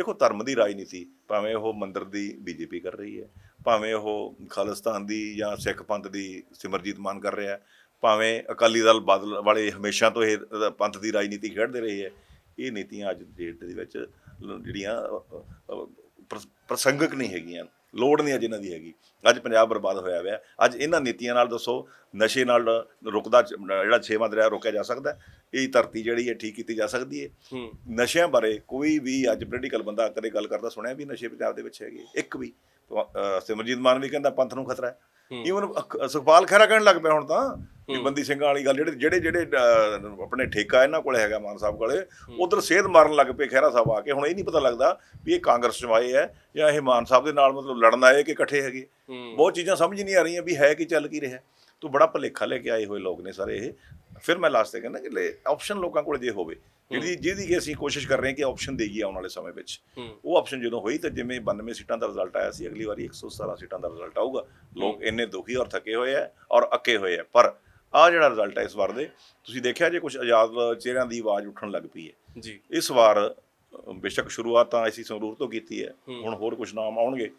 ਦੇਖੋ, ਧਰਮ ਦੀ ਰਾਜਨੀਤੀ ਭਾਵੇਂ ਉਹ ਮੰਦਰ ਦੀ ਬੀਜੇਪੀ ਕਰ ਰਹੀ ਹੈ, ਭਾਵੇਂ ਉਹ ਖਾਲਿਸਤਾਨ ਦੀ ਜਾਂ ਸਿੱਖ ਪੰਥ ਦੀ ਸਿਮਰਜੀਤ ਮਾਨ ਕਰ ਰਿਹਾ ਹੈ, ਭਾਵੇਂ ਅਕਾਲੀ ਦਲ ਬਾਦਲ ਵਾਲੇ ਹਮੇਸ਼ਾ ਤੋਂ ਇਹ ਪੰਥ ਦੀ ਰਾਜਨੀਤੀ ਖੇਡਦੇ ਰਹੇ ਹੈ, ਇਹ ਨੀਤੀਆਂ ਅੱਜ ਦੀ ਡੇਟ ਦੇ ਵਿੱਚ ਜਿਹੜੀਆਂ ਪ੍ਰਸ- ਪ੍ਰਸੰਗਕ ਨਹੀਂ ਹੈਗੀਆਂ। ਲੋੜ ਨਹੀਂ ਅੱਜ ਇਹਨਾਂ ਦੀ ਹੈਗੀ। ਅੱਜ ਪੰਜਾਬ ਬਰਬਾਦ ਹੋਇਆ ਹੋਇਆ। ਅੱਜ ਇਹਨਾਂ ਨੀਤੀਆਂ ਨਾਲ ਦੱਸੋ ਨਸ਼ੇ ਨਾਲ ਰੁਕਦਾ ਜਿਹੜਾ ਛੇਵਾਂ ਦਰਿਆ ਰੋਕਿਆ ਜਾ ਸਕਦਾ? ਇਹ ਧਰਤੀ ਜਿਹੜੀ ਹੈ ਠੀਕ ਕੀਤੀ ਜਾ ਸਕਦੀ ਹੈ। ਨਸ਼ਿਆਂ ਬਾਰੇ ਕੋਈ ਵੀ ਅੱਜ ਪੋਲੀਟੀਕਲ ਬੰਦਾ ਕਦੇ ਗੱਲ ਕਰਦਾ ਸੁਣਿਆ ਵੀ ਨਸ਼ੇ ਪੰਜਾਬ ਦੇ ਵਿੱਚ ਹੈਗੇ ਇੱਕ ਵੀ। ਸਿਮਰਜੀਤ ਮਾਨ ਵੀ ਕਹਿੰਦਾ ਪੰਥ ਨੂੰ ਖਤਰਾ ਹੂੰ। ਈਵਨ ਸੁਖਪਾਲ ਖਹਿਰਾ ਕਹਿਣ ਲੱਗ ਪਿਆ ਹੁਣ ਤਾਂ ਵੀ ਬੰਦੀ ਸਿੰਘਾਂ ਵਾਲੀ ਗੱਲ ਜਿਹੜੇ ਜਿਹੜੇ ਜਿਹੜੇ ਆਪਣੇ ਠੇਕਾ ਇਹਨਾਂ ਕੋਲੇ ਹੈਗਾ ਮਾਨ ਸਾਹਿਬ ਕੋਲੇ ਉਧਰ ਸੇਧ ਮਾਰਨ ਲੱਗ ਪਏ ਖਹਿਰਾ ਸਾਹਿਬ ਆ ਕੇ। ਹੁਣ ਇਹ ਨਹੀਂ ਪਤਾ ਲੱਗਦਾ ਵੀ ਇਹ ਕਾਂਗਰਸ ਚੋਂ ਆਏ ਹੈ ਜਾਂ ਇਹ ਮਾਨ ਸਾਹਿਬ ਦੇ ਨਾਲ ਮਤਲਬ ਲੜਨ ਆਏ ਕਿ ਇਕੱਠੇ ਹੈਗੇ ਬਹੁਤ ਚੀਜ਼ਾਂ ਸਮਝ ਨਹੀਂ ਆ ਰਹੀਆਂ ਵੀ ਹੈ ਕੀ ਚੱਲ ਕੀ ਰਿਹਾ। ਤੂੰ ਬੜਾ ਭਲੇਖਾ ਲੈ ਕੇ ਆਏ ਹੋਏ ਲੋਕ ਨੇ ਸਾਰੇ ਇਹ। ਫਿਰ ਮੈਂ ਲਾਸਟ ਤੇ ਕਹਿੰਦਾ ਕਿ ਆਪਸ਼ਨ ਲੋਕਾਂ ਕੋਲ ਜੇ ਹੋਵੇ ਜਿਹਦੀ ਜਿਹਦੀ ਕਿ ਅਸੀਂ ਕੋਸ਼ਿਸ਼ ਕਰ ਰਹੇ ਹਾਂ ਕਿ ਆਪਸ਼ਨ ਦੇਈਏ ਆਉਣ ਵਾਲੇ ਸਮੇਂ ਵਿੱਚ। ਉਹ ਆਪਸ਼ਨ ਜਦੋਂ ਹੋਈ ਤਾਂ ਜਿਵੇਂ 92 ਸੀਟਾਂ ਦਾ ਰਿਜ਼ਲਟ ਆਇਆ ਸੀ ਅਗਲੀ ਵਾਰੀ 117 ਸੀਟਾਂ ਦਾ ਰਿਜ਼ਲਟ ਆਊਗਾ। ਲੋਕ ਇੰਨੇ ਦੁਖੀ ਔਰ ਥੱਕੇ ਹੋਏ ਆ ਔਰ ਅੱਕੇ ਹੋਏ ਆ। ਪਰ ਆ ਜਿਹੜਾ ਰਿਜ਼ਲਟ ਹੈ ਇਸ ਵਾਰ ਦੇ ਤੁਸੀਂ ਦੇਖਿਆ ਜੇ ਕੁਝ ਆਜ਼ਾਦ ਚਿਹਰਿਆਂ ਦੀ ਆਵਾਜ਼ ਉੱਠਣ ਲੱਗ ਪਈ ਹੈ। ਜੀ। ਇਸ ਵਾਰ ਬੇਸ਼ੱਕ ਸ਼ੁਰੂਆਤ ਤਾਂ ਅਸੀਂ ਸੰਗਰੂਰ ਤੋਂ ਕੀਤੀ ਹੂੰ। ਹੁਣ ਹੋਰ ਕੁਝ ਨਾਮ ਆਉਣਗੇ।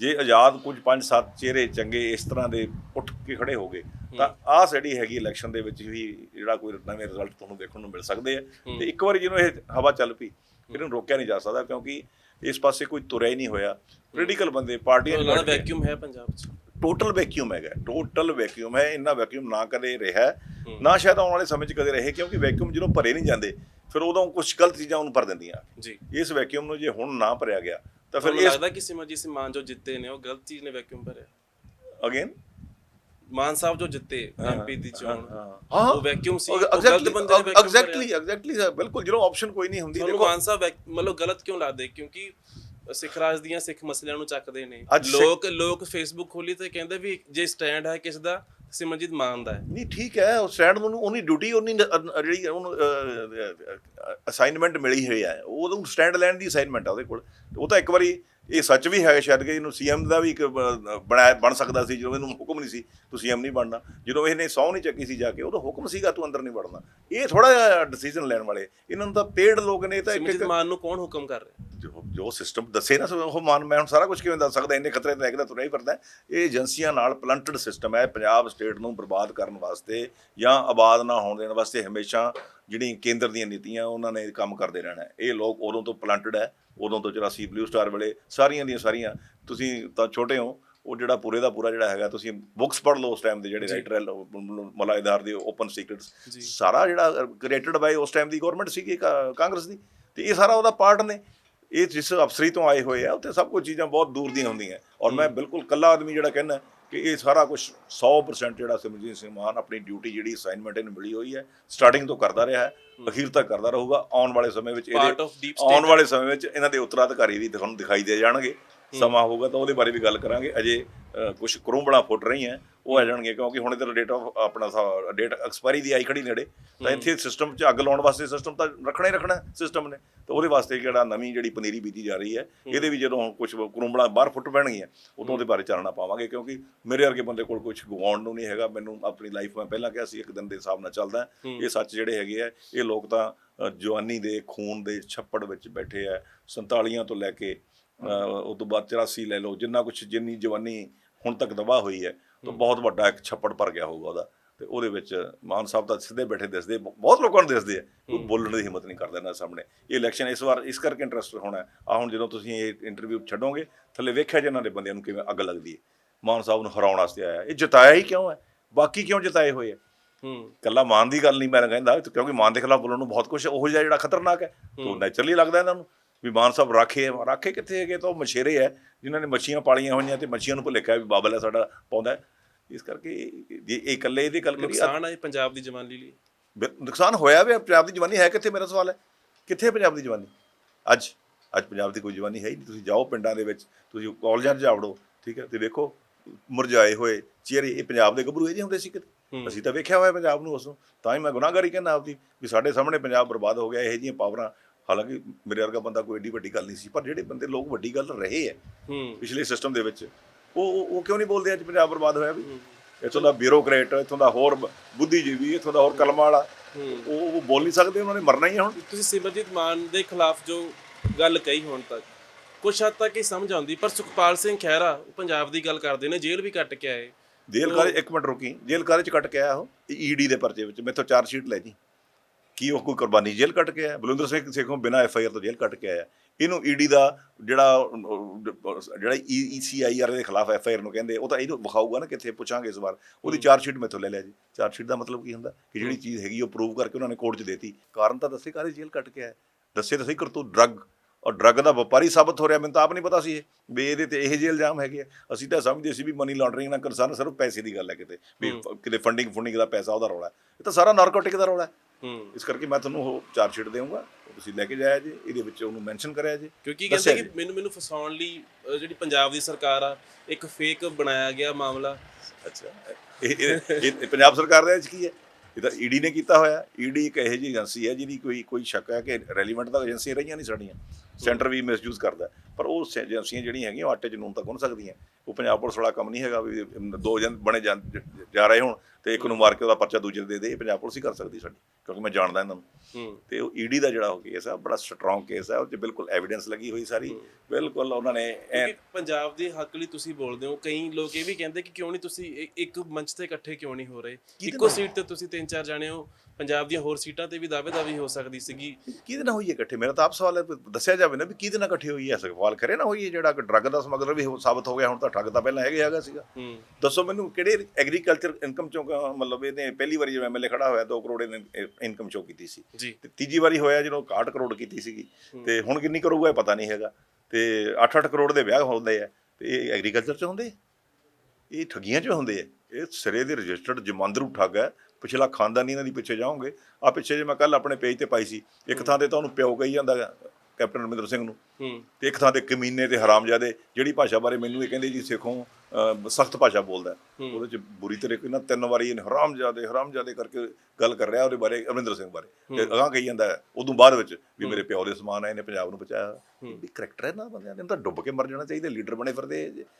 ਜੇ ਆਜ਼ਾਦ ਕੁਝ ਪੰਜ ਸੱਤ ਚਿਹਰੇ ਚੰਗੇ ਇਸ ਤਰ੍ਹਾਂ ਦੇ ਉੱਠ ਕੇ ਖੜੇ ਹੋ ਗਏ ਤਾਂ ਆਹ ਜਿਹੜੀ ਹੈਗੀ ਇਲੈਕਸ਼ਨ ਦੇ ਵਿੱਚ ਵੀ ਜਿਹੜਾ ਕੋਈ ਨਵੇਂ ਰਿਜ਼ਲਟ ਤੁਹਾਨੂੰ ਦੇਖਣ ਨੂੰ ਮਿਲ ਸਕਦੇ ਆ। ਤੇ ਇੱਕ ਵਾਰੀ ਜਿਹਨੂੰ ਇਹ ਹਵਾ ਚੱਲ ਪਈ ਇਹਨੂੰ ਰੋਕਿਆ ਨਹੀਂ ਜਾ ਸਕਦਾ ਕਿਉਂਕਿ ਇਸ ਪਾਸੇ ਕੋਈ ਤੁਰਿਆ ਹੀ ਨਹੀਂ ਹੋਇਆ। ਪੋਲੀਟੀਕਲ ਬੰਦੇ ਪਾਰਟੀਆਂ ਦਾ ਵੈਕਿਊਮ ਹੈ ਪੰਜਾਬ 'ਚ? ਟੋਟਲ ਵੈਕਿਊਮ ਹੈਗਾ ਟੋਟਲ ਵੈਕਿਊਮ ਹੈ ਇੰਨਾ ਵੈਕਿਊਮ ਨਾ ਕਦੇ ਰਿਹਾ। ਨਾ ਸ਼ਾਇਦ ਆਉਣ ਵਾਲੇ ਸਮੇਂ 'ਚ ਕਦੇ ਰਹੇ ਕਿਉਂਕਿ ਵੈਕਿਊਮ ਜਦੋਂ ਭਰੇ ਨਹੀਂ ਜਾਂਦੇ ਫਿਰ ਉਦੋਂ ਕੁਝ ਗਲਤ ਚੀਜ਼ਾਂ ਉਹਨੂੰ ਭਰ ਦਿੰਦੀਆਂ। ਜੀ। ਇਸ ਵੈਕਿਊਮ ਨੂੰ ਜੇ ਹੁਣ ਨਾ ਭਰਿਆ ਗਿਆ ਤਾਂ ਫਿਰ ਇਸ ਲੱਗਦਾ ਕਿ ਸਿਮਰਜੀਤ ਸਿੰਘ ਮਾਨ ਜੋ ਜਿੱਤੇ ਨੇ ਉਹ ਗਲਤ ਚੀਜ਼ ਨੇ ਵੈਕਿਊਮ ਭਰਿਆ? ਅਗੇਨ ਮਾਨ ਸਾਹਿਬ ਜੋ ਜਿੱਤੇ ਐਮਪੀ ਦੀ ਚੋਣ ਹਾਂ ਉਹ ਵੈਕਿਊਮ ਸੀ ਉਹ ਗਲਤ ਬੰਦੇ ਨੇ vacuum। ਐਗਜ਼ੈਕਟਲੀ ਐਗਜ਼ੈਕਟਲੀ ਬਿਲਕੁਲ ਜਦੋਂ ਆਪਸ਼ਨ ਕੋਈ ਨਹੀਂ ਹੁੰਦੀ ਤੁਹਾਨੂੰ ਦੇਖੋ ਮਾਨ ਸਾਹਿਬ ਮਤਲਬ ਗਲਤ ਕਿਉਂ ਲੱਗਦੇ? ਕਿਉਂਕਿ ਸਿੱਖ ਰਾਜ ਦੀਆਂ ਸਿੱਖ ਮਸਲਿਆਂ ਨੂੰ ਚੱਕਦੇ ਨੇ। ਅੱਜ ਸਿੱਖ- ਲੋਕ ਲੋਕ ਫੇਸਬੁੱਕ ਖੋਲੀ ਤੇ ਕਹਿੰਦੇ ਵੀ ਜੇ ਸਟੈਂਡ ਹੈ ਕਿਸ ਦਾ? ਸਿਮਰਜੀਤ ਮਾਨ ਦਾ ਹੈ। ਨਹੀਂ, ਠੀਕ ਹੈ, ਉਹ ਸਟੈਂਡ ਨੂੰ ਉਹਨੀ ਡਿਊਟੀ ਉਹਨੀ ਨ- ਜਿਹੜੀ ਉਹਨੂੰ ਅਸਾਈਨਮੈਂਟ ਮਿਲੀ ਹੋਈ ਹੈ। ਉਹਨੂੰ ਸਟੈਂਡ ਲੈਣ ਦੀ ਅਸਾਈਨਮੈਂਟ ਆ ਉਹਦੇ ਕੋਲ। ਉਹ ਤਾਂ ਇੱਕ ਵਾਰੀ ਇਹ ਸੱਚ ਵੀ ਹੈ ਸ਼ਾਇਦ ਕਿ ਇਹਨੂੰ ਸੀਐਮ ਦਾ ਵੀ ਇੱਕ ਬਣਾਇਆ ਬਣ ਸਕਦਾ ਸੀ ਜਦੋਂ ਇਹਨੂੰ ਹੁਕਮ ਨਹੀਂ ਸੀ ਤੂੰ ਸੀਐਮ ਨਹੀਂ ਬਣਨਾ। ਜਦੋਂ ਇਹਨੇ ਸਹੁੰ ਨਹੀਂ ਚੱਕੀ ਸੀ ਜਾ ਕੇ ਉਹਦਾ ਹੁਕਮ ਸੀਗਾ ਤੂੰ ਅੰਦਰ ਨਹੀਂ ਵੜਨਾ। ਇਹ ਥੋੜਾ ਜਿਹਾ ਡਿਸੀਜਨ ਲੈਣ ਵਾਲੇ। ਇਹਨਾਂ ਨੂੰ ਤਾਂ ਪੇਡ ਲੋਕ ਨੇ ਤਾਂ ਇੱਕ ਇੱਕ ਮਾਨ ਨੂੰ ਕੌਣ ਹੁਕਮ ਕਰ ਰਿਹਾ? ਜੋ- ਜੋ ਸਿਸਟਮ ਦੱਸੇ ਨਾ ਸੋ ਉਹ ਮਾਨ ਮੈਂ ਹੁਣ ਸਾਰਾ ਕੁਝ ਕਿਵੇਂ ਦੱਸ ਸਕਦਾ ਇੰਨੇ ਖਤਰੇ ਤੇ ਲੱਗਦਾ ਤੁਰਿਆ ਹੀ ਫਿਰਦਾ। ਇਹ ਏਜੰਸੀਆਂ ਨਾਲ ਪਲੰਟਡ ਸਿਸਟਮ ਹੈ ਪੰਜਾਬ ਸਟੇਟ ਨੂੰ ਬਰਬਾਦ ਕਰਨ ਵਾਸਤੇ ਜਾਂ ਆਬਾਦ ਨਾ ਹੋਣ ਦੇਣ ਵਾਸਤੇ ਹਮੇਸ਼ਾ ਜਿਹੜੀ ਕੇਂਦਰ ਦੀਆਂ ਨੀਤੀਆਂ ਉਹਨਾਂ ਨੇ ਕੰਮ ਕਰਦੇ ਰਹਿਣਾ। ਇਹ ਲੋਕ ਉਦੋਂ ਤੋਂ ਪਲੰਟਡ ਹੈ ਉਦੋਂ ਤੋਂ 84 ਬਲੂ ਸਟਾਰ ਵੇਲੇ ਸਾਰੀਆਂ ਦੀਆਂ ਸਾਰੀਆਂ ਤੁਸੀਂ ਤਾਂ ਛੋਟੇ ਹੋ ਉਹ ਜਿਹੜਾ ਪੂਰੇ ਦਾ ਪੂਰਾ ਜਿਹੜਾ ਹੈਗਾ ਤੁਸੀਂ ਬੁੱਕਸ ਪੜ੍ਹ ਲਓ ਉਸ ਟਾਈਮ ਦੇ ਜਿਹੜੇ ਰਾਈਟਰ ਮਲਾਇਦਾਰ ਦੇ ਓਪਨ ਸੀਕ੍ਰੇਟਸ। ਸਾਰਾ ਜਿਹੜਾ ਕ੍ਰੀਏਟਡ ਬਾਈ ਉਸ ਟਾਈਮ ਦੀ ਗਵਰਨਮੈਂਟ ਸੀਗੀ ਕਾਂਗਰਸ ਦੀ ਤੇ ਇਹ ਸਾਰਾ ਉਹਦਾ ਪਾਰਟ ਨੇ। ਇਹ ਜਿਸ ਅਫਸਰੀ ਤੋਂ ਆਏ ਹੋਏ ਆ ਉੱਥੇ ਸਭ ਕੁਝ ਚੀਜ਼ਾਂ ਬਹੁਤ ਦੂਰ ਦੀਆਂ ਹੁੰਦੀਆਂ। ਔਰ ਮੈਂ ਬਿਲਕੁਲ ਕੱਲਾ ਆਦਮੀ ਜਿਹੜਾ ਕਹਿੰਦਾ ਕਿ ਇਹ ਸਾਰਾ ਕੁਝ 100% ਜਿਹੜਾ ਸਿਮਰਜੀਤ ਸਿੰਘ ਮਾਨ ਆਪਣੀ ਡਿਊਟੀ ਜਿਹੜੀ ਅਸਾਈਨਮੈਂਟ ਇਹਨੂੰ ਮਿਲੀ ਹੋਈ ਹੈ ਸਟਾਰਟਿੰਗ ਤੋਂ ਕਰਦਾ ਰਿਹਾ ਹੈ ਅਖੀਰ ਤੱਕ ਕਰਦਾ ਰਹੂਗਾ ਆਉਣ ਵਾਲੇ ਸਮੇਂ ਵਿੱਚ deep ਆਉਣ ਵਾਲੇ ਸਮੇਂ ਵਿੱਚ ਇਹਨਾਂ ਦੇ ਉੱਤਰਾਧਿਕਾਰੀ ਵੀ ਤੁਹਾਨੂੰ ਦਿਖਾਈ ਦੇ ਜਾਣਗੇ। ਸਮਾਂ ਹੋਊਗਾ ਤਾਂ ਉਹਦੇ ਬਾਰੇ ਵੀ ਗੱਲ ਕਰਾਂਗੇ। ਅਜੇ ਕੁਝ ਕਰੂੰਬਣਾ ਫੁੱਟ ਰਹੀਆਂ। ਉਹ ਆ ਜਾਣਗੇ ਕਿਉਂਕਿ ਹੁਣ ਇਹਦਾ ਡੇਟ ਆਫ ਆਪਣਾ ਡੇਟ ਐਕਸਪਾਇਰੀ ਦੀ ਆਈ ਖੜੀ ਨੇੜੇ ਤਾਂ ਇੱਥੇ ਸਿਸਟਮ 'ਚ ਅੱਗ ਲਾਉਣ ਵਾਸਤੇ ਸਿਸਟਮ ਤਾਂ ਰੱਖਣਾ ਹੀ ਰੱਖਣਾ ਸਿਸਟਮ ਨੇ। ਤਾਂ ਉਹਦੇ ਵਾਸਤੇ ਜਿਹੜਾ ਨਵੀਂ ਜਿਹੜੀ ਪਨੀਰੀ ਬੀਜੀ ਜਾ ਰਹੀ ਹੈ ਇਹਦੇ ਵੀ ਜਦੋਂ ਕੁਝ ਕਰੂੰਬਣਾ ਬਾਹਰ ਫੁੱਟ ਪੈਣਗੀਆਂ ਉਦੋਂ ਉਹਦੇ ਬਾਰੇ ਚਾਨਣਾ ਪਾਵਾਂਗੇ ਕਿਉਂਕਿ ਮੇਰੇ ਵਰਗੇ ਬੰਦੇ ਕੋਲ ਕੁਝ ਗਵਾਉਣ ਨੂੰ ਨਹੀਂ ਹੈਗਾ। ਮੈਨੂੰ ਆਪਣੀ ਲਾਈਫ ਮੈਂ ਪਹਿਲਾਂ ਕਿਹਾ ਸੀ ਇੱਕ ਦਿਨ ਦੇ ਹਿਸਾਬ ਨਾਲ ਚੱਲਦਾ ਇਹ ਸੱਚ ਜਿਹੜੇ ਹੈਗੇ ਆ ਇਹ ਲੋਕ ਤਾਂ ਜਵਾਨੀ ਦੇ ਖੂਨ ਦੇ ਛੱਪੜ ਵਿੱਚ ਬੈਠੇ ਆ 47 ਤੋਂ ਲੈ ਕੇ ਉਸ ਤੋਂ ਬਾਅਦ 84 ਲੈ ਲਓ ਜਿੰਨਾ ਕੁਝ ਜਿੰਨੀ ਜਵਾਨੀ ਹੁਣ ਤੱਕ ਦਬਾ ਹੋਈ ਹੈ ਤਾਂ ਬਹੁਤ ਵੱਡਾ ਇੱਕ ਛੱਪੜ ਭਰ ਗਿਆ ਹੋਊਗਾ ਉਹਦਾ। ਤੇ ਉਹਦੇ ਵਿੱਚ ਮਾਨ ਸਾਹਿਬ ਤਾਂ ਸਿੱਧੇ ਬੈਠੇ ਦਿਸਦੇ ਬਹੁਤ ਲੋਕਾਂ ਨੂੰ ਦਿਸਦੇ ਆ। ਕੋਈ ਬੋਲਣ ਦੀ ਹਿੰਮਤ ਨਹੀਂ ਕਰਦਾ ਇਹਨਾਂ ਸਾਹਮਣੇ। ਇਹ ਇਲੈਕਸ਼ਨ ਇਸ ਵਾਰ ਇਸ ਕਰਕੇ ਇੰਟਰਸਟ ਹੋਣਾ ਆ ਹੁਣ ਜਦੋਂ ਤੁਸੀਂ ਇਹ ਇੰਟਰਵਿਊ ਛੱਡੋਗੇ ਥੱਲੇ ਵੇਖਿਆ ਜੇ ਇਹਨਾਂ ਦੇ ਬੰਦਿਆਂ ਨੂੰ ਕਿਵੇਂ ਅੱਗ ਲੱਗਦੀ ਹੈ। ਮਾਨ ਸਾਹਿਬ ਨੂੰ ਹਰਾਉਣ ਵਾਸਤੇ ਆਇਆ। ਇਹ ਜਿਤਾਇਆ ਹੀ ਕਿਉਂ ਹੈ? ਬਾਕੀ ਕਿਉਂ ਜਿਤਾਏ ਹੋਏ ਆ? ਹੂੰ। ਕੱਲਾ ਮਾਨ ਦੀ ਗੱਲ ਨਹੀਂ ਮੈਂ ਕਹਿੰਦਾ ਕਿਉਂਕਿ ਮਾਨ ਦੇ ਖਿਲਾਫ ਬੋਲਣ ਨੂੰ ਬਹੁਤ ਕੁਝ ਉਹ ਜਿਹਾ ਜਿਹੜਾ ਖਤਰਨਾਕ ਹੈ। ਤੋਂ ਨੇਚਰਲੀ ਲੱਗਦਾ ਇਹਨਾਂ ਨੂੰ ਵੀ ਮਾਨ ਸਾਹਿਬ ਰਾਖੇ ਰਾਖੇ ਕਿੱਥੇ ਹੈਗੇ? ਤਾਂ ਉਹ ਮਛੇਰੇ ਹੈ ਜਿਨ੍ਹਾਂ ਨੇ ਮੱਛੀਆਂ ਪਾਲੀਆਂ ਹੋਈਆਂ ਤੇ ਮੱਛੀਆਂ ਨੂੰ ਭੁਲੇਖਿਆ ਵੀ ਬਾਬਲ ਹੈ ਸਾਡਾ ਪਾਉਂਦਾ। ਇਸ ਕਰਕੇ ਜੇ ਇਹ ਇਕੱਲੇ ਇਹਦੀ ਗੱਲ ਕਰੀਏ ਨੁਕਸਾਨ ਹੈ ਪੰਜਾਬ ਦੀ ਜਵਾਨੀ ਲਈ? ਬਿਲ- ਨੁਕਸਾਨ ਹੋਇਆ ਵੀ ਪੰਜਾਬ ਦੀ ਜਵਾਨੀ ਹੈ ਕਿੱਥੇ ਮੇਰਾ ਸਵਾਲ ਹੈ? ਕਿੱਥੇ ਹੈ ਪੰਜਾਬ ਦੀ ਜਵਾਨੀ? ਅੱਜ ਅੱਜ ਪੰਜਾਬ ਦੀ ਕੋਈ ਜਵਾਨੀ ਹੈ ਹੀ ਨਹੀਂ ਤੁਸੀਂ ਜਾਓ ਪਿੰਡਾਂ ਦੇ ਵਿੱਚ ਤੁਸੀਂ ਕਾਲਜਾਂ 'ਚ ਜਾਵੜੋ ਠੀਕ ਹੈ ਤੇ ਵੇਖੋ ਮੁਰਝਾਏ ਹੋਏ ਚਿਹਰੇ ਇਹ ਪੰਜਾਬ ਦੇ ਗੱਭਰੂ ਇਹ ਜਿਹੇ ਹੁੰਦੇ ਸੀ ਕਿਤੇ? ਅਸੀਂ ਤਾਂ ਵੇਖਿਆ ਹੋਇਆ ਪੰਜਾਬ ਨੂੰ ਉਸ ਨੂੰ ਤਾਂ ਹੀ ਮੈਂ ਗੁਨਾਹਗਾਰੀ ਕਹਿੰਦਾ ਆਪਦੀ ਵੀ ਸਾਡੇ ਸਾਹਮਣੇ ਪੰਜਾਬ ਬਰਬਾਦ ਹੋ ਗਿਆ ਇਹ ਜਿਹੀਆਂ ਪਾਵਰਾਂ ਹਾਲਾਂਕਿ ਮੇਰੇ ਵਰਗਾ ਬੰਦਾ ਕੋਈ ਏਡੀ ਵੱਡੀ ਗੱਲ ਨਹੀਂ ਸੀ ਪਰ ਜਿਹੜੇ ਬੰਦੇ ਲੋਕ ਵੱਡੀ ਗੱਲ ਰਹੇ ਹੈ ਹੂੰ। ਪਿਛਲੇ ਸਿਸਟਮ ਦੇ ਵਿੱਚ ਉਹ ਉਹ- ਕਿਉਂ ਨਹੀਂ ਬੋਲਦੇ ਅੱਜ ਪੰਜਾਬ ਬਰਬਾਦ ਹੋਇਆ ਵੀ? ਇੱਥੋਂ ਦਾ ਬਿਊਰੋਕਰੇਟ ਇੱਥੋਂ ਦਾ ਹੋਰ ਬੁੱਧੀਜੀਵੀ ਇੱਥੋਂ ਦਾ ਹੋਰ ਕਲਮਾਂ ਵਾਲਾ। ਉਹ ਉਹ ਬੋਲ ਨਹੀਂ ਸਕਦੇ ਉਹਨਾਂ ਨੇ ਮਰਨਾ ਹੀ ਹੈ ਹੁਣ। ਤੁਸੀਂ ਸਿਮਰਜੀਤ ਮਾਨ ਦੇ ਖਿਲਾਫ ਜੋ ਗੱਲ ਕਹੀ ਹੁਣ ਤੱਕ ਕੁਛ ਹੱਦ ਤੱਕ ਹੀ ਸਮਝ ਆਉਂਦੀ ਪਰ ਸੁਖਪਾਲ ਸਿੰਘ ਖਹਿਰਾ ਪੰਜਾਬ ਦੀ ਗੱਲ ਕਰਦੇ ਨੇ ਜੇਲ੍ਹ ਵੀ ਕੱਟ ਕੇ ਆਏ। ਜੇਲ੍ਹ ਕਾਲਜ ਇੱਕ ਮਿੰਟ ਰੁਕੀ ਜੇਲ੍ਹ ਕਾਲਜ ਚ ਕੱਟ ਕੇ ਆਇਆ ਉਹ? ਈਡੀ ਦੇ ਪਰਚੇ ਵਿੱਚ ਮੈਥੋਂ ਚਾਰ ਸ਼ੀਟ ਲੈ ਜੀ। ਕੀ ਉਹ ਕੋਈ ਕੁਰਬਾਨੀ ਜੇਲ੍ਹ ਕੱਟ ਕੇ ਆਇਆ? ਬਲਵਿੰਦਰ ਸਿੰਘ ਸੇਖੋਂ ਬਿਨਾਂ ਐਫ ਆਈ ਆਰ ਤੋਂ ਜੇਲ੍ਹ ਕੱਟ ਕੇ ਆਇਆ। ਇਹਨੂੰ ਈਡੀ ਦਾ ਜਿਹੜਾ ਜਿਹੜਾ ਈਸੀਆਈਆਰ ਦੇ ਖਿਲਾਫ ਐਫ ਆਈ ਆਰ ਨੂੰ ਕਹਿੰਦੇ ਉਹ ਤਾਂ ਇਹਨੂੰ ਵਿਖਾਊਗਾ ਨਾ ਕਿੱਥੇ ਪੁੱਛਾਂਗੇ ਇਸ ਵਾਰ। ਉਹਦੀ ਚਾਰ ਸ਼ੀਟ ਮੈਥੋਂ ਲੈ ਲਿਆ ਜੀ। ਚਾਰ ਸ਼ੀਟ ਦਾ ਮਤਲਬ ਕੀ ਹੁੰਦਾ ਕਿ ਜਿਹੜੀ ਚੀਜ਼ ਹੈਗੀ ਉਹ ਪ੍ਰੂਵ ਕਰਕੇ ਉਹਨਾਂ ਨੇ ਕੋਰਟ 'ਚ ਦੇਤੀ। ਕਾਰਨ ਤਾਂ ਦੱਸੇ ਕਾਹਦੇ ਜੇਲ੍ਹ ਕੱਟ ਕੇ ਆਇਆ। ਦੱਸੇ ਤਾਂ ਸਹੀ ਕਰਤੂ ਡਰੱਗ ਔਰ ਡਰੱਗ ਦਾ ਵਪਾਰੀ ਸਾਬਤ ਹੋ ਰਿਹਾ ਮੈਨੂੰ ਤਾਂ ਆਪ ਨਹੀਂ ਪਤਾ ਸੀ ਇਹ। ਵੀ ਇਹਦੇ ਤੇ ਇਹ ਜਿਹੇ ਇਲਜ਼ਾਮ ਹੈਗੇ ਅਸੀਂ ਤਾਂ ਸਮਝਦੇ ਸੀ ਵੀ ਮਨੀ ਲਾਂਡਰਿੰਗ ਨਾਲ ਕੰਸਰਨ ਸਿਰਫ ਪੈਸੇ ਦੀ ਗੱਲ ਹੈ ਕਿਤੇ। ਵੀ ਕਿਤੇ ਫੰਡਿੰਗ ਫੰਡਿੰਗ ਦਾ ਪੈਸਾ ਉਹਦਾ ਰੌਲਾ ਇਹ ਤਾਂ ਸਾਰਾ ਨਾਰਕੋਟਿਕ ਦਾ ਰੌਲਾ ਹੈ। ਇਸ ਕਰਕੇ ਮੈਂ ਤੁਹਾਨੂੰ ਉਹ ਚਾਰ ਸ਼ੀਟ ਦੇਵਾਂਗਾ ਤੁਸੀਂ ਲੈ ਕੇ ਜਾਇਆ ਜੀ ਇਹਦੇ ਵਿੱਚ ਉਹਨੂੰ ਮੈਂਸ਼ਨ ਕਰਿਆ ਜੀ। ਕਿਉਂਕਿ ਕਹਿੰਦੇ ਕਿ ਮੈਨੂੰ ਮੈਨੂੰ ਫਸਾਉਣ ਲਈ ਅਹ, ਜਿਹੜੀ ਪੰਜਾਬ ਦੀ ਸਰਕਾਰ ਆ ਇੱਕ ਫੇਕ ਬਣਾਇਆ ਗਿਆ ਮਾਮਲਾ। ਅੱਛਾ। ਇਹ ਇਹ- ਇਹ ਪੰਜਾਬ ਸਰਕਾਰ ਦੇ ਵਿੱਚ ਕੀ ਹੈ? ਇਹ ਤਾਂ ਈਡੀ ਨੇ ਕੀਤਾ ਹੋਇਆ। ਈਡੀ ਇੱਕ ਇਹੋ ਜਿਹੀ ਏਜੰਸੀ ਹੈ ਜਿਹਦੀ ਕੋਈ ਕੋਈ ਸ਼ੱਕ ਹੈ ਕਿ ਰੈਲੀਵੈਂਟ ਤਾਂ ਏਜੰਸੀਆਂ ਰਹੀਆਂ ਨਹੀਂ ਸਾਡੀਆਂ। ਸੈਂਟਰ ਵੀ ਮਿਸਯੂਜ਼ ਕਰਦਾ। ਹੈ। ਪਰ ਉਹ ਸ- ਏਜੰਸੀਆਂ ਜਿਹੜੀਆਂ ਹੈਗੀਆਂ ਉਹ ਆਟੇ 'ਚ ਨੂਨ ਤਾਂ ਗੁੰਨ ਸਕਦੀਆਂ। ਉਹ ਪੰਜਾਬ ਪੁਲਿਸ ਵਾਲਾ ਕੰਮ ਨਹੀਂ ਹੈਗਾ ਵੀ ਦੋ ਜਨ ਬਣੇ ਜਾਂ- ਜਾ ਰਹੇ ਹੋਣ ਤੇ ਇੱਕ ਨੂੰ ਮਾਰ ਕੇ ਉਹਦਾ ਪਰਚਾ ਦੂਜੇ ਦੇ ਦੇ ਇਹ ਪੰਜਾਬ ਪੁਲਿਸ ਹੀ ਕਰ ਸਕਦੀ ਸਾਡੀ ਕਿਉਂਕਿ ਮੈਂ ਜਾਣਦਾ ਇਹਨਾਂ ਨੂੰ। ਤੇ ਉਹ ਈਡੀ ਦਾ ਜਿਹੜਾ ਕੇਸ ਆ ਬੜਾ ਸਟਰੋਂਗ ਕੇਸ ਹੈ ਉਹ 'ਚ ਬਿਲਕੁਲ ਐਵੀਡੈਂਸ ਲੱਗੀ ਹੋਈ ਸਾਰੀ ਬਿਲਕੁਲ ਉਹਨਾਂ ਨੇ ਪੰਜਾਬ ਦੇ ਹੱਕ ਲਈ ਤੁਸੀਂ ਬੋਲਦੇ ਹੋ ਕਈ ਲੋਕ ਇਹ ਵੀ ਕਹਿੰਦੇ ਕਿ ਕਿਉਂ ਨਹੀਂ ਤੁਸੀਂ ਇੱਕ ਮੰਚ ਤੇ ਇਕੱਠੇ ਕਿਉਂ ਨਹੀਂ ਹੋ ਰਹੇ? ਇੱਕੋ ਸੀਟ ਤੇ ਤੁਸੀਂ ਤਿੰਨ ਚਾਰ ਜਾਣੇ ਹੋ ਪੰਜਾਬ ਦੀਆਂ ਹੋਰ ਸੀਟਾਂ ਤੇ ਵੀ ਦਾਅਵੇਦਾਰੀ ਹੋ ਸਕਦੀ ਸੀਗੀ। ਕਿਹਦੇ ਨਾਲ ਹੋਈ ਹੈ ਇਕੱਠੇ? ਮੇਰਾ ਤਾਂ ਆਪ ਸਵਾਲ ਹੈ ਦੱਸਿਆ ਜਾਵੇ ਨਾ ਵੀ ਕਿਹਦੇ ਨਾਲ ਇਕੱਠੇ ਹੋਈ ਹੈ। ਸਵਾਲ ਕਰੇ ਨਾ ਹੋਈ ਹੈ ਜਿਹੜਾ ਕਿ ਡਰੱਗ ਦਾ ਸਮਗਲਰ ਵੀ ਸਾਬਤ ਹੋ ਗਿਆ ਹੁਣ ਤਾਂ ਠੱਗ ਤਾਂ ਪਹਿਲਾਂ ਹੈਗੇ ਹੈਗਾ ਸੀਗਾ। ਦੱਸੋ ਮੈਨੂੰ ਕਿਹੜੇ ਐਗਰੀਕਲਚਰ ਇਨਕਮ ਚੋਂ ਮਤਲਬ ਇਹਨੇ ਪਹਿਲੀ ਵਾਰੀ ਜਦੋਂ ਐਮਐਲਏ ਖੜਾ ਹੋਇਆ 2 ਕਰੋੜ ਇਹਨੇ ਇਨਕਮ ਚੋਂ ਕੀਤੀ ਸੀ। ਤੇ ਤੀਜੀ ਵਾਰੀ ਹੋਇਆ ਜਦੋਂ 61 ਕਰੋੜ ਕੀਤੀ ਸੀਗੀ। ਤੇ ਹੁਣ ਕਿੰਨੀ ਕਰੂਗਾ ਇਹ ਪਤਾ ਨਹੀਂ ਹੈਗਾ। ਤੇ 8-8 ਕਰੋੜ ਦੇ ਵਿਆਹ ਹੁੰਦੇ ਆ। ਤੇ ਇਹ ਐਗਰੀਕਲਚਰ ਚ ਹੁੰਦੇ? ਇਹ ਠੱਗੀਆਂ ਚ ਹੁੰਦੇ ਆ? ਇਹ ਸਿਰੇ ਦੇ ਰਜਿਸਟਰਡ ਜਮਾਂਦਰੂ ਠੱਗ ਹੈ ਪਿਛਲਾ ਖਾਨਦਾਨੀ ਇਹਨਾਂ ਦੀ ਪਿੱਛੇ ਜਾਓਗੇ। ਆ ਪਿੱਛੇ ਜੇ ਮੈਂ ਕੱਲ ਆਪਣੇ ਪੇਜ ਤੇ ਪਾਈ ਸੀ ਇੱਕ ਥਾਂ ਤੇ ਤਾਂ ਉਹਨੂੰ ਪਿਓ ਕਹੀ ਜਾਂਦਾ ਕੈਪਟਨ ਅਮਰਿੰਦਰ ਸਿੰਘ ਨੂੰ। ਹੂੰ। ਤੇ ਇੱਕ ਥਾਂ ਤੇ ਕਮੀਨੇ ਤੇ ਹਰਾਮਜ਼ਾਦੇ ਜਿਹੜੀ ਭਾਸ਼ਾ ਬਾਰੇ ਮੈਨੂੰ ਇਹ ਕਹਿੰਦੇ ਜੀ ਸਿੱਖੋਂ ਸਖਤ ਭਾਸ਼ਾ ਬੋਲਦਾ। ਉਹਦੇ ਚ ਬੁਰੀ ਤਰੀਕੇ ਨਾਲ ਤਿੰਨ ਵਾਰੀ ਇਹਨੇ ਹਰਾਮਜ਼ਾਦੇ ਹਰਾਮਜ਼ਾਦੇ ਕਰਕੇ ਗੱਲ ਕਰ ਰਿਹਾ ਉਹਦੇ ਬਾਰੇ ਅਮਰਿੰਦਰ ਸਿੰਘ ਬਾਰੇ। ਤੇ ਅਗਾਂਹ ਕਹੀ ਜਾਂਦਾ ਉਦੋਂ ਬਾਅਦ ਵਿੱਚ ਵੀ ਮੇਰੇ ਪਿਓ ਦੇ ਸਮਾਨ ਆ ਇਹਨੇ ਪੰਜਾਬ ਨੂੰ ਬਚਾਇਆ ਵੀ ਕਰੈਕਟਰ ਹੈ ਨਾ ਬੰਦਿਆਂ ਇਹਨੂੰ ਤਾਂ ਡੁੱਬ ਕੇ ਮਰ ਜਾਣਾ ਚਾਹੀਦਾ ਲੀਡਰ ਬਣੇ ਫਿਰਦੇ।